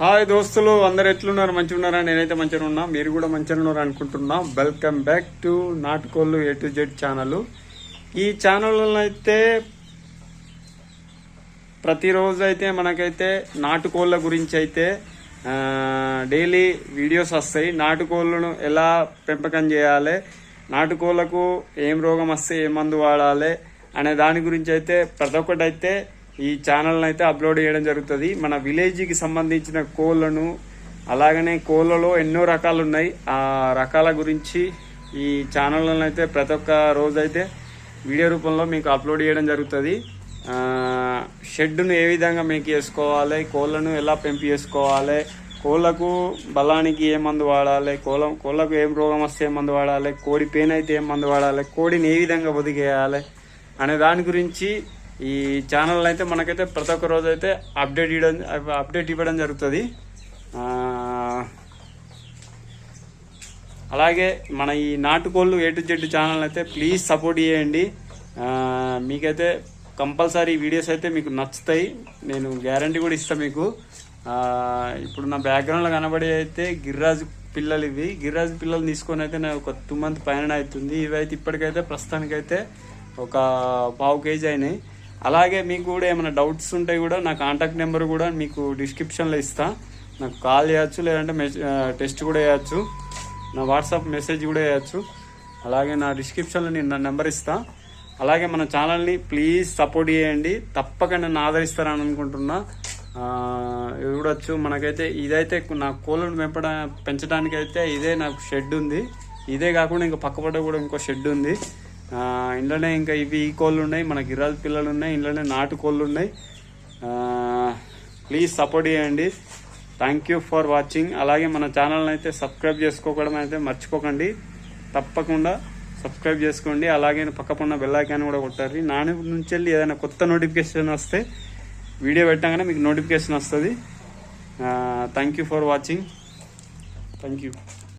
Hi దోస్తులు అందరు ఎట్లున్నారు? మంచిగా ఉన్నారా నేనైతే మంచిగా ఉన్నా. మీరు కూడా మంచిగా ఉన్నారు అనుకుంటున్నా. వెల్కమ్ బ్యాక్ టు నాటుకోళ్ళు ఏ టు జెడ్ ఛానల్ ఈ ఛానల్లో అయితే ప్రతిరోజు అయితే మనకైతే నాటుకోళ్ళ గురించి అయితే డైలీ వీడియోస్ వస్తాయి. నాటుకోళ్ళను ఎలా పెంపకం చేయాలి? నాటుకోళ్ళకు ఏం రోగం వస్తే ఏ మందు వాడాలి? అనే దాని గురించి అయితే ప్రతి ఒక్కటైతే ఈ ఛానల్ని అయితే అప్లోడ్ చేయడం జరుగుతుంది. మన విలేజ్కి సంబంధించిన కోళ్ళను అలాగనే కోళ్ళలో ఎన్నో రకాలు ఉన్నాయి ఆ రకాల గురించి ఈ ఛానళ్ళను అయితే ప్రతి ఒక్క రోజైతే వీడియో రూపంలో మీకు అప్లోడ్ చేయడం జరుగుతుంది. షెడ్ను షెడ్డును ఏ విధంగా మీకు వేసుకోవాలి కోళ్ళను ఎలా పెంపు చేసుకోవాలి కోళ్ళకు బలానికి ఏ మందు వాడాలి కోళ్ళ కోళ్ళకు ఏం రోగం వస్తే ఏ మందు వాడాలి కోడి పెయిన్ అయితే ఏం మందు వాడాలి కోడిని ఏ విధంగా బతికేయాలి అనే దాని గురించి ఈ ఛానల్ అయితే మనకైతే ప్రతి ఒక్క రోజు అయితే అప్డేట్ ఇవ్వడం అప్డేట్ ఇవ్వడం జరుగుతుంది. అలాగే మన ఈ నాటుకోళ్ళు ఏ టు జెడ్ ఛానల్ అయితే ప్లీజ్ సపోర్ట్ చేయండి. మీకైతే కంపల్సరీ వీడియోస్ అయితే మీకు నచ్చుతాయి. నేను గ్యారంటీ కూడా ఇస్తాను మీకు. ఇప్పుడు నా బ్యాక్గ్రౌండ్లో కనబడి అయితే గిరిరాజు పిల్లలు ఇవి. గిరిరాజు పిల్లలు తీసుకొని అయితే నాకు ఒక టూ మంత్ పైన అవుతుంది. ఇవి అయితే ఇప్పటికైతే ప్రస్తుతానికైతే ఒక పావు కేజీ అయినాయి. అలాగే మీకు కూడా ఏమైనా డౌట్స్ ఉంటే కూడా నా కాంటాక్ట్ నెంబర్ కూడా మీకు డిస్క్రిప్షన్లో ఇస్తా. నాకు కాల్ చేయొచ్చు లేదంటే మెస్ టెస్ట్ కూడా చేయొచ్చు. నా వాట్సాప్ మెసేజ్ కూడా చేయొచ్చు. అలాగే నా డిస్క్రిప్షన్లో నేను నా నెంబర్ ఇస్తా. అలాగే మన ఛానల్ని ప్లీజ్ సపోర్ట్ చేయండి. తప్పక నన్ను ఆదరిస్తారని అనుకుంటున్నా. చూడొచ్చు. మనకైతే ఇదైతే నా కోళ్ళను పెంపడా పెంచడానికి అయితే ఇదే నాకు షెడ్ ఉంది. ఇదే కాకుండా ఇంకా పక్కపడ్డ కూడా ఇంకో షెడ్ ఉంది. ఇంట్లోనే ఇంకా ఇవి ఈ కోళ్ళు ఉన్నాయి మన గిరాజు పిల్లలు ఉన్నాయి ఇంట్లోనే నాటు కోళ్ళు ఉన్నాయి. ప్లీజ్ సపోర్ట్ చేయండి. థ్యాంక్ యూ ఫర్ వాచింగ్ అలాగే మన ఛానల్ని అయితే సబ్స్క్రైబ్ చేసుకోవడం అయితే మర్చిపోకండి. తప్పకుండా సబ్స్క్రైబ్ చేసుకోండి. అలాగే పక్కకున్న బెల్ కూడా కొట్టారు నాని నుంచి వెళ్ళి ఏదైనా కొత్త నోటిఫికేషన్ వస్తే వీడియో పెట్టగానే మీకు నోటిఫికేషన్ వస్తుంది. Thank you for watching thank you